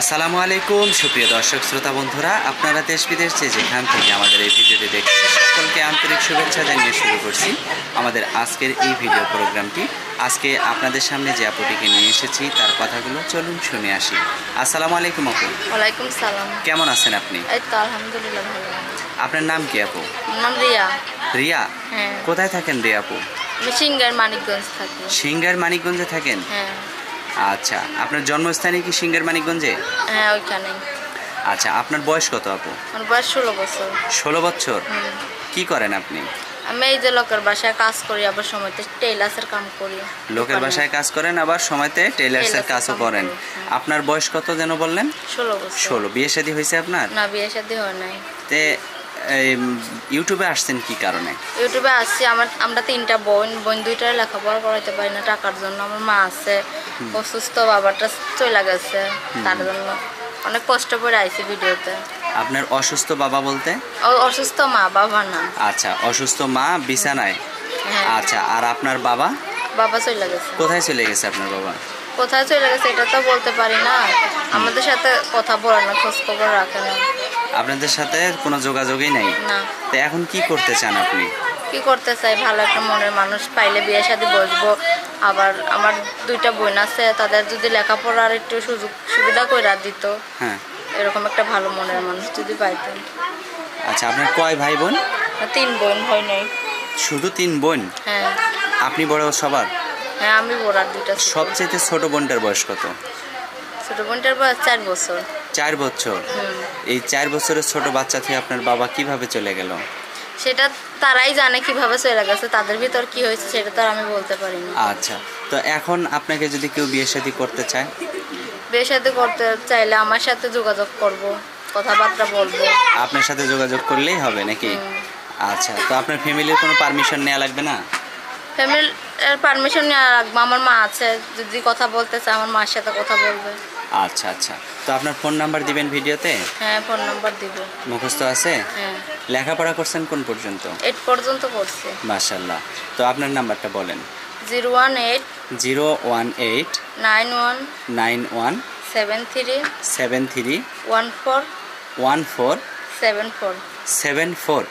আসসালামু আলাইকুম সুপ্রিয় দর্শক শ্রোতা বন্ধুরা আপনারা দেশ বিদেশ যে যেখান থেকে আমাদের এই ভিডিওটি দেখছেন সকলকে আন্তরিক শুভেচ্ছা জানিয়ে শুরু করছি আমাদের আজকের এই ভিডিও প্রোগ্রামটি। আজকে আপনাদের সামনে যে আপুটিকে নিয়ে এসেছি তার কথাগুলো চলুন শুনে আসি। আসসালামু আলাইকুম আপু। ওয়ালাইকুম সালাম। কেমন আছেন আপনি? এই তো আলহামদুলিল্লাহ ভালো আপনার নাম কি আপু? নাম রিয়া। রিয়া? হ্যাঁ। কোথায় থাকেন রিয়া আপু? আমি সিঙ্গার মানিকগঞ্জ থাকি। সিঙ্গার মানিকগঞ্জে থাকেন? হ্যাঁ। আচ্ছা আপনার জন্মস্থানে কি সিঙ্গার মানিকগঞ্জে? হ্যাঁ ওইখানে আচ্ছা আপনার বয়স কত আপু? আমার বয়স ষোলো বছর। ষোলো বছর? কি করেন আপনি? আমি এই যে লোকের বাসায় কাজ করি আবার সময়তে টেইলার্সের কাম করি। লোকের বাসায় কাজ করেন আবার সময়তে টেইলার্সের কাজও করেন। হ্যাঁ। আপনার বয়স কত যেন বললেন? ষোলো বছর। ষোলো। বিয়ে শাদী হয়েছে আপনার? না বিয়ে শাদী হয় নাই। তে ইউটিউবে আসছেন কি কারণে? ইউটিউবে আসছি আমার আমরা তিনটা বোন বোন দুইটার লেখাপড়া করাইতে পারি না টাকার জন্য। আমার মা আছে অসুস্থ বাবাটা চলে গেছে তার জন্য। অনেক কষ্ট করে আইছি ভিডিওতে। আপনার অসুস্থ বাবা বলতে? অসুস্থ মা বাবা না। আচ্ছা অসুস্থ মা বিছানায়? হ্যাঁ। আচ্ছা আর আপনার বাবা? বাবা চলে গেছে। কোথায় চলে গেছে আপনার বাবা? কোথায় চলে গেছে এটা তো বলতে পারি না। আমাদের সাথে কথা বলে না খোঁজ খবর রাখে না। আপনাদের সাথে কোনো যোগাযোগই নেই। না। তো এখন কি করতে চান আপনি? কি করতে চাই? ভালো একটা মনের মানুষ পাইলে বিয়ের সাথে বসবো। আবার আমার দুইটা বোন আছে তাদের যদি লেখাপড়ার একটু সুযোগ সুবিধা করে দিত হ্যাঁ। এরকম একটা ভালো মনের মানুষ যদি পাইতাম আচ্ছা আপনার কয় ভাই বোন? তিন বোন হয় নাই। শুধু তিন বোন? হ্যাঁ। আপনি বড় সবার? হ্যাঁ আমি বোরার দুইটা সবচেয়ে ছোট বোনটার বয়স কত? ছোট বোনটার বয়স চার বছর। চার বছর। এই চার বছরের ছোট বাচ্চা থেকে আপনার বাবা কীভাবে চলে গেল? সেটা তারাই জানে কীভাবে চলে গেছে তাদের ভিতর কি হয়েছে সেটা তো আর আমি বলতে পারি না আচ্ছা তো এখন আপনাকে যদি কেউ বিয়ে শাদী করতে চায়? বিয়ের সাথে করতে চাইলে আমার সাথে যোগাযোগ করব কথাবার্তা বলব। আপনার সাথে যোগাযোগ করলেই হবে নাকি? আচ্ছা তো আপনার ফ্যামিলির কোনো পারমিশন নেওয়া লাগবে না? ফ্যামিলির পারমিশন নেওয়া রাখব আমার মা আছে যদি কথা বলতে চায় আমার মার সাথে কথা বলবে। আচ্ছা আচ্ছা। তো আপনার ফোন নাম্বার দিবেন ভিডিওতে? হ্যাঁ ফোন নাম্বার দিব। মুখস্থ আছে? হ্যাঁ। লেখাপড়া করছেন কোন পর্যন্ত? এইট পর্যন্ত করছে। মাশাল্লাহ তো আপনার নাম্বারটা বলেন। Zero one eight zero one eight nine one nine one seven three seven three one four one four seven four. Seven four.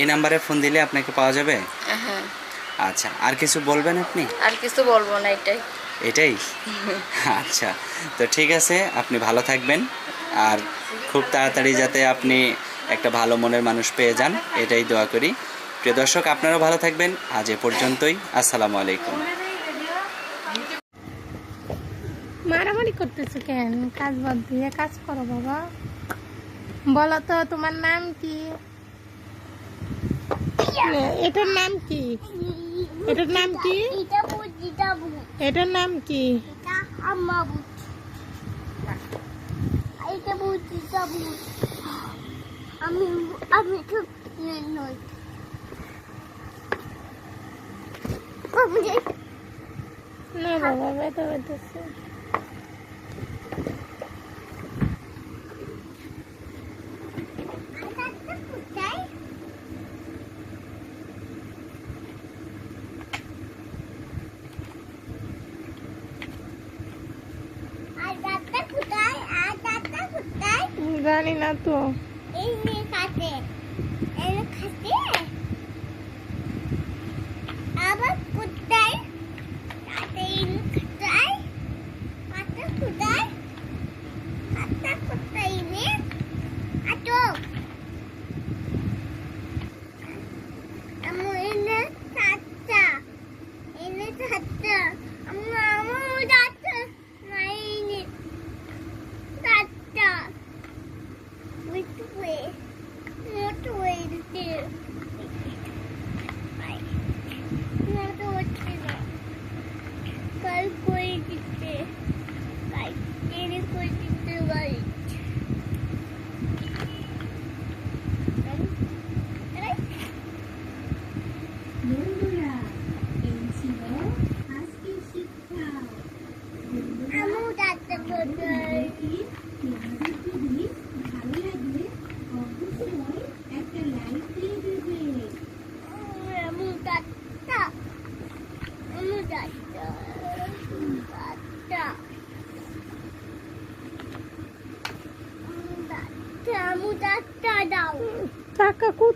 এই নাম্বারে ফোন দিলে আপনাকে পাওয়া যাবে? হ্যাঁ। আচ্ছা আর কিছু বলবেন আপনি? আর কিছু বলব না এটাই। এটাই? আচ্ছা তো ঠিক আছে, আপনি ভালো থাকবেন। আর খুব তাড়াতাড়ি যাতে আপনি একটা ভালো মনের মানুষ পেয়ে যান, এটাই দোয়া করি। প্রিয় দর্শক, আপনারাও ভালো থাকবেন। আজ এ পর্যন্তই। আসসালামু আলাইকুম। মারামারি করতেছো কেন? কাজ বাদ দিয়ে কাজ করো বাবা। বলো তো, তোমার নাম কি? এটার নাম কি? এটার নাম কি? এটার নাম কি? আমি আমি তো নই। না বাবা বেতা বেতেছে কোথায় আর দাদা কোথায় আর দাদা কোথায় জানি না তো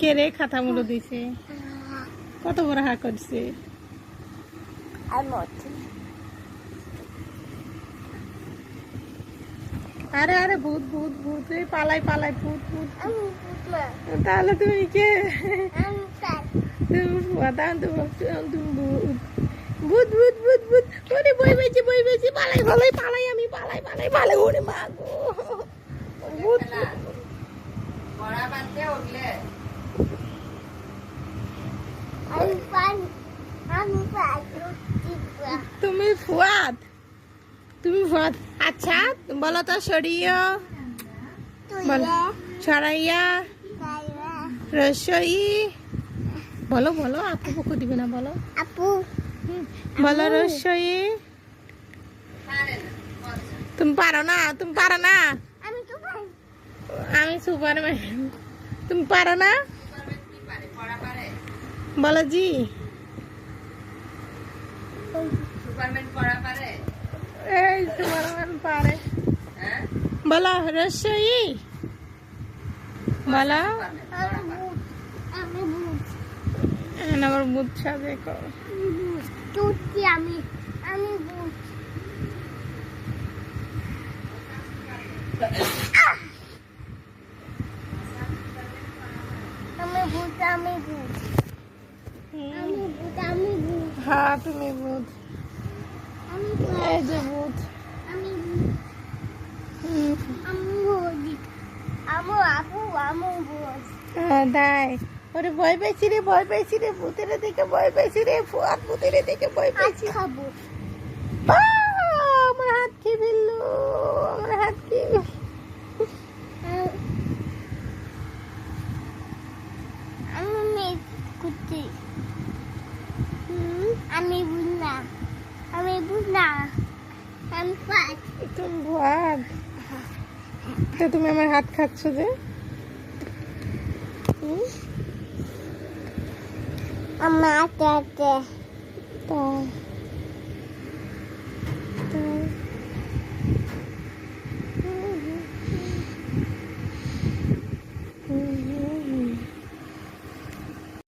কে রে খাতা মুলো দিছে। কত বড় হা করছে। আরে আরে ভূত ভূত ভূত এই পালাই পালাই ভূত ভূত তাহলে তুমি কে? তুমি ভূত। ভূত ভূত ভূত ওরে বই বেশি বই বেশি পালাই পালাই পালাই আমি পালাই পালাই পালাই ওরে মা গো। ভূত। তুমি ফুয়াদ। তুমি ফুয়াদ। আচ্ছা বলো তো সরিয়ে। বলো। ছড়াইয়া রসই। বলো বলো আপু পক্ষ দিবে না বলো। আপু বলো রসই। তুমি পারো না তুমি পারো না। আমি তো পান আমি সুপারম্যান তুমি পারো না? বলো জি এই সুপারম্যান পারে। বলো রসই বলো? আমি ভূত আমি ভূত এখন আমার কর তুই আমি আমি ভূত আমি ভূত আমি ভূত আমি ভূত আমি ভূত। হ্যাঁ তুমি আমি এই যে ভূত। ভূত ভূত হ্যাঁ তাই ওরে ভয় পেয়েছি রে ভয় পেয়েছি রে ভূতের দেখে ভয় পেয়েছি রে ফুয়াদ ভূতের দেখে ভয় পেয়েছি। খাব। আমার হাত খেয়ে ফেলল? আমার হাত খেয়ে ফেলল। আমি কুত্তি আমি বুঝনা। আমি বুঝনা। আমি পাঁচ তুমি ভাত তো তুমি আমার হাত খাচ্ছ যে? আমার হাতে হাতে তা